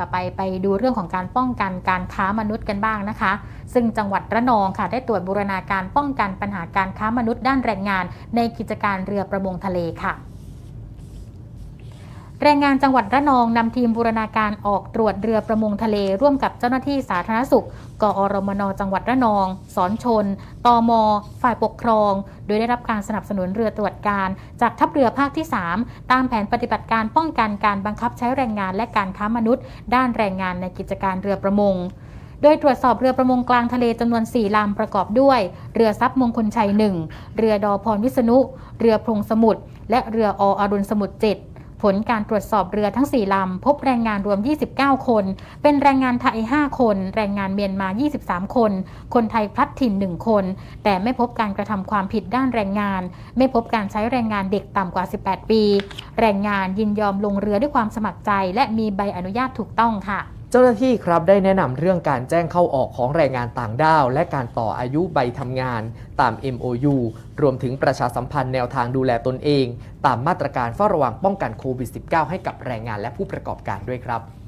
ต่อไปไปดูเรื่องของการป้องกันการค้ามนุษย์กันบ้างนะคะ ซึ่งจังหวัดระนองค่ะ ได้ตรวจบูรณาการป้องกันปัญหาการค้ามนุษย์ด้านแรงงาน ในกิจการเรือประมงทะเลค่ะ แรงงานจังหวัดระนองนำทีมบูรณาการออกตรวจเรือประมงทะเลร่วมกับเจ้าหน้าที่สาธารณสุข กอรมนจังหวัดระนอง สอนชน ตม ฝ่ายปกครอง โดยได้รับการสนับสนุนเรือตรวจการ จากทัพเรือภาคที่ 3 ตามแผนปฏิบัติการป้องกันการบังคับใช้แรงงานและการค้ามนุษย์ ด้านแรงงานในกิจการเรือประมงโดยตรวจสอบเรือประมงกลางทะเลจำนวน 4 ลำประกอบด้วย เรือทรัพย์มงคลชัย 1 เรือดอพรวิษณุ เรือพงสมุทร และเรือออรุณสมุทร 7 ผลการตรวจสอบเรือทั้ง 4 ลำ พบแรงงานรวม 29 คน เป็นแรงงานไทย 5 คน แรงงานเมียนมา 23 คน คนไทยพลัดถิ่น 1 คน แต่ไม่พบการกระทำความผิดด้านแรงงาน ไม่พบการใช้แรงงานเด็กต่ำกว่า 18 ปี แรงงานยินยอมลงเรือด้วยความสมัครใจ และมีใบอนุญาตถูกต้องค่ะ เจ้าหน้าที่ครับได้แนะนำเรื่องการแจ้งเข้าออกของแรงงานต่างด้าว และการต่ออายุใบทำงานตาม MOU รวมถึงประชาสัมพันธ์แนวทางดูแลตนเอง ตามมาตรการเฝ้าระวังป้องกันโควิด -19 ให้กับแรงงานและผู้ประกอบการด้วยครับ